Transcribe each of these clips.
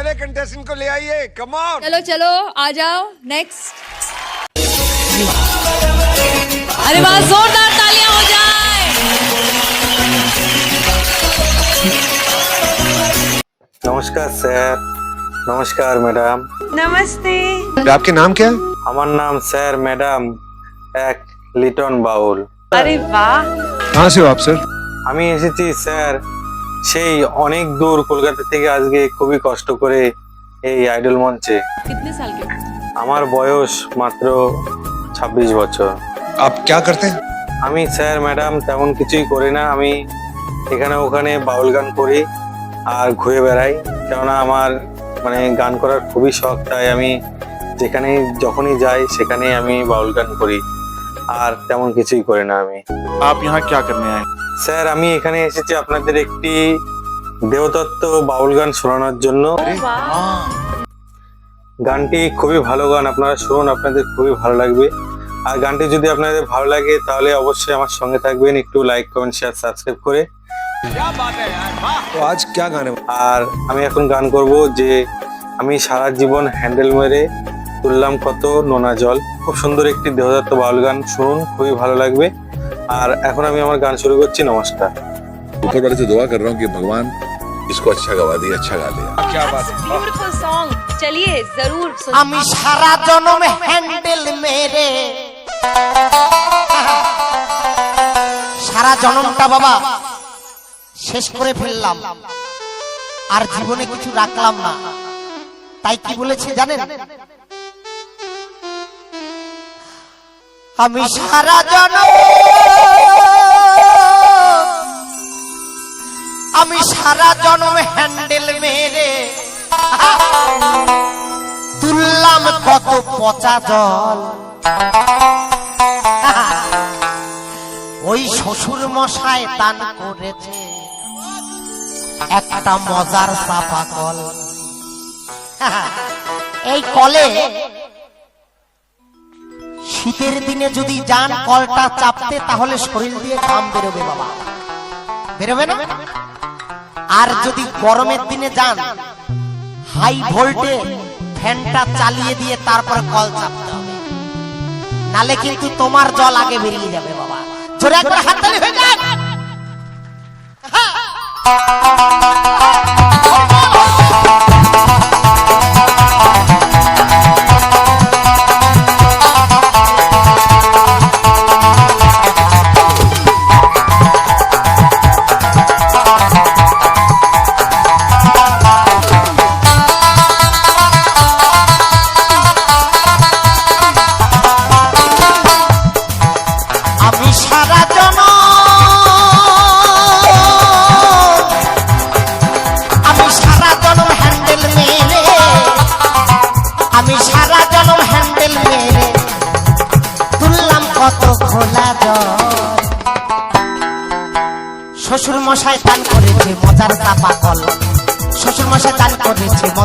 पहले कंटेस्टेंट को ले आइए कम ऑन चलो चलो आ जाओ नेक्स्ट अरे वाह जोरदार तालियां हो जाए নমস্কার স্যার নমস্কার ম্যাডাম नमस्ते आपके नाम क्या है আমার নাম স্যার ম্যাডাম এক লিটন বাউল अरे वाह कहाँ से हो आप सर আমি এসেছি স্যার সেই অনেক দূর কলকাতা থেকে আজকে খুবই কষ্ট করে এই আইডল মঞ্চে। আমার বয়স মাত্র ছাব্বিশ বছর। আপ ক্যা করতে আমি স্যার ম্যাডাম তেমন কিছুই করি না। আমি এখানে ওখানে বাউল গান করি আর ঘুরে বেড়াই। কেননা আমার মানে গান করার খুবই শখ তাই আমি যেখানে যখনই যাই সেখানে আমি বাউল গান করি। আর তেমন কিছুই করি না আমি। আপ ইহা ক্যা করনে স্যার আমি এখানে এসেছি আপনাদের একটি দেবদত্ত বাউল গান শোনানোর জন্য। গানটি খুবই ভালো গান আপনারা শুনুন আপনাদের খুবই ভালো লাগবে। আর গানটি যদি আপনাদের ভালো লাগে তাহলে অবশ্যই আমার সঙ্গে থাকবেন একটু লাইক কমেন্ট শেয়ার সাবস্ক্রাইব করে। তো আজ ক্যা গান আর আমি এখন গান করব যে আমি সারা জীবন হ্যান্ডেল মেরে তুললাম কত নোনা জল। খুব সুন্দর একটি দেহদত্ত বাউল গান শুনুন খুবই ভালো লাগবে। আর এখন আমি আমার গান শুরু করছি নমস্কার ऊपर वाले से दुआ कर रहा हूँ कि भगवान इसको अच्छा गवा दिया अच्छा गा लिया क्या बात है ब्यूटीफुल सॉन्ग चलिए जरूर আমি সারা জনম হ্যান্ডেল মেরে সারা জনমটা বাবা শেষ করে ফেললাম আর জীবনে কিছু রাখলাম না তাই কি বলেছে জানেন আমি সারা জনম আমি সারা জনম হ্যান্ডেল মেরে তুললাম কত পচা জল। ওই শ্বশুর মশাই দান করেছে একটা মজার চাপা কল এই কলে শীতের দিনে যদি যান কলটা চাপতে, তাহলে শরীর দিয়ে ঘাম বেরোবে বাবা। বেরোবে না? আর যদি গরমের দিনে যান হাই ভোল্টে ফ্যানটা চালিয়ে দিয়ে তারপরে কল চাপতে হবে। নালে কিন্তু তোমার জল আগে বেরিয়ে যাবে বাবা। জোরে একবার হাততালি হয়ে যাক আমি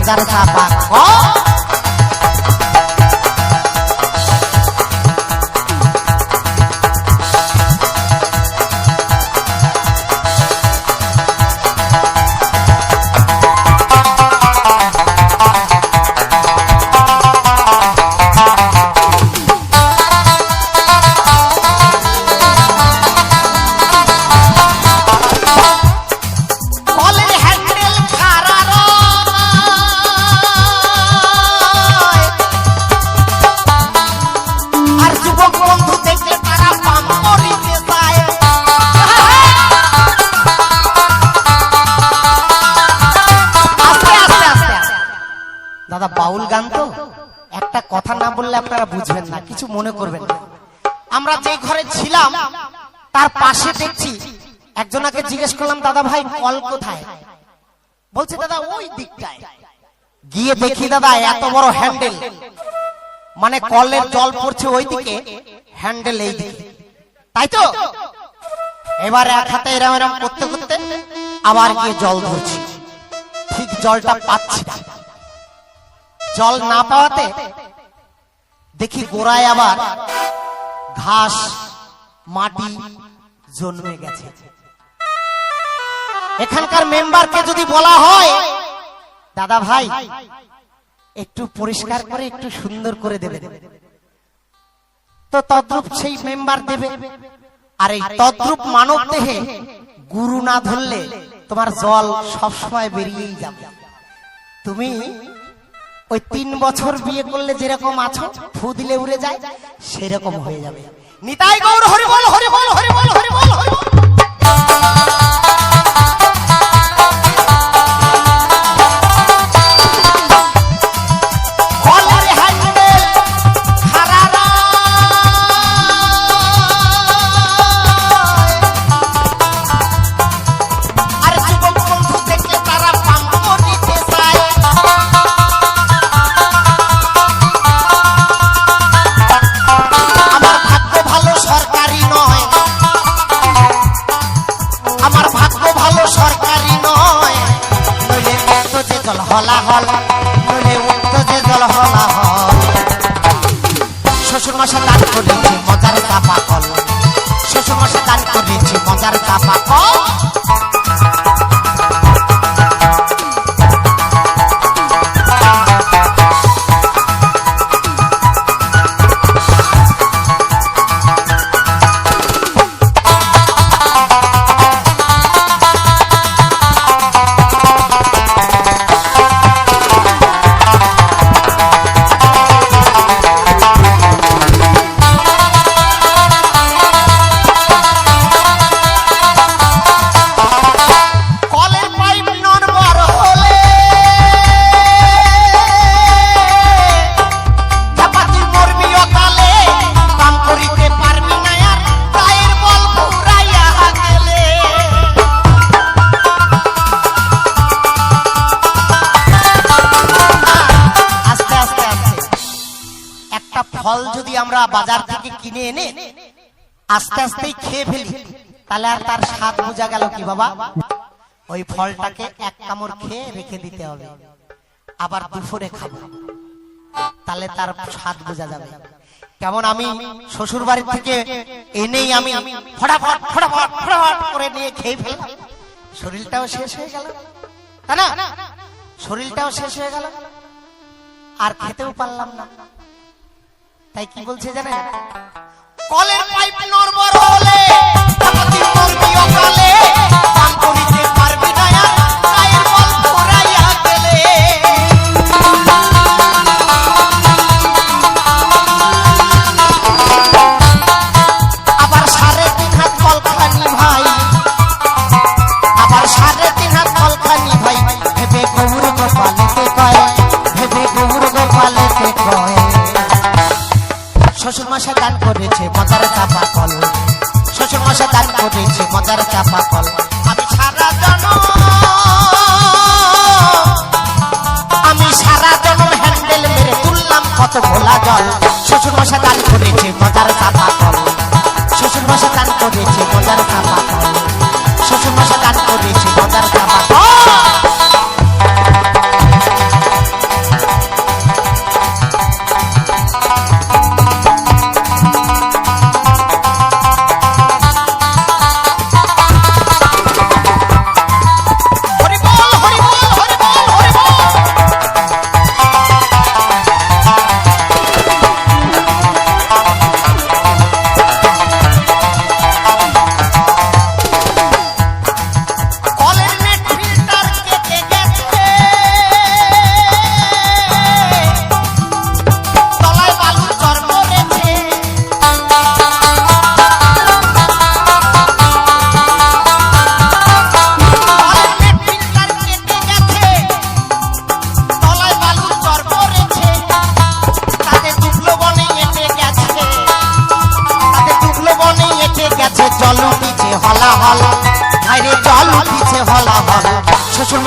মজার চাপা দাদা, বাউল গান তো? একটা কথা না বললে আপনারা বুঝবেন না, কিছু মনে করবেন আমরা যে ঘরে ছিলাম, তার পাশে দেখছি একজনাকে জিজ্ঞেস করলাম, দাদা ভাই, কল কোথায়? বলছে, দাদা, ওই দিকটায়। গিয়ে দেখি, দাদা, এত বড় হ্যান্ডেল। মানে কলের জল পড়ছে ওই দিকে হ্যান্ডেল এই দিকে তাই তো? এবার এক হাতে এরম এরম করতে করতে আবার গিয়ে জল ধরছি। ঠিক জলটা পাচ্ছি না। জল না পাওয়াতে দেখি গোড়ায় আবার ঘাস, মাটি জন্মে গেছে। এখানকার মেম্বারকে যদি বলা হয়, দাদা ভাই, একটু পরিষ্কার করে, একটু সুন্দর করে দেবে তো তদ্রুপ সেই মেম্বার দেবে। আর এই তদ্রুপ মানব দেহে গুরু না ধরলে তোমার জল সবসময় বেরিয়েই যাবে। তুমি ওই তিন বছর বিয়ে করলে যেরকম আছো, ফু দিলে উড়ে যায়, সেরকম হয়ে যাবে। নিতাই গৌর হরি বল হরি বল, হরি দান করেছি মজার চাপা কল। শ্বশুর মশাই দান করেছি মজার চাপা কল। আমরা বাজার থেকে কিনে এনে আস্তে আস্তেই খেয়ে ফেলি। তাহলে আর তার স্বাদ বোঝা গেল কি বাবা? ওই ফলটাকে এক কামড় খেয়ে রেখে দিতে হবে। আবার দুপুরে খাব। তাহলে তার স্বাদ বোঝা যাবে। কেমন আমি শ্বশুর বাড়ি থেকে এনেই আমি ফটাফট ফটাফট ফটাফট করে নিয়ে খেয়ে ফেললাম। শরীরটাও শেষ হয়ে গেল। তাই না? শরীরটাও শেষ হয়ে গেল। আর খেতেও পারলাম না। তাই কি বলছে জানেন? কলের পাইপ নড়বড় হলে মজার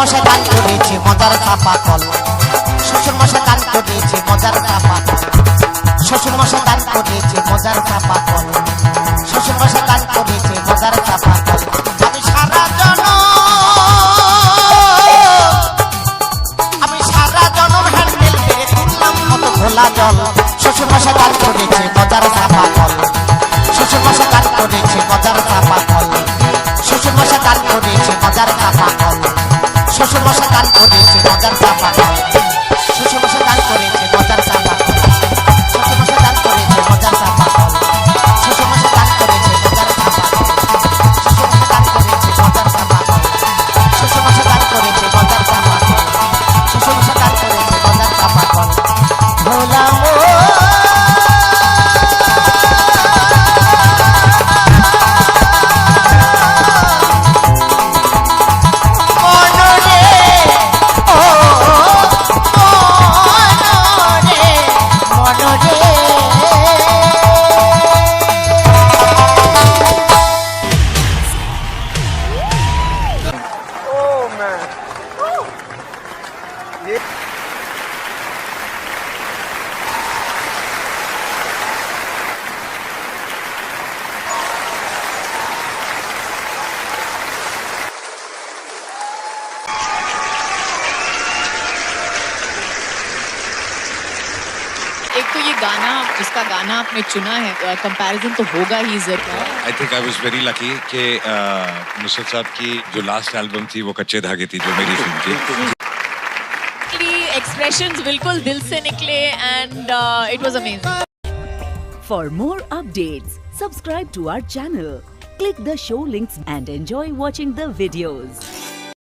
মশাই দান করেছে, মজার চাপা কল। শ্বশুর মশা দান করেছে, মজার চাপা কল। শ্বশুর মশা দান করেছে, মজার চাপা কল। শ্বশুর মশা দান করেছে করেছে মজার চাপা एक तो ये गाना इसका गाना आपने चुना है कंपैरिजन तो होगा ही ज़रूर। I think I was very lucky कि uh, नुसरत साहब की जो लास्ट एल्बम थी वो कच्चे धागे थी जो मेरी फ़िल्म की एक्सप्रेशंस बिल्कुल दिल से निकले and it was amazing For more updates, subscribe to our channel, click the show links and enjoy watching the videos.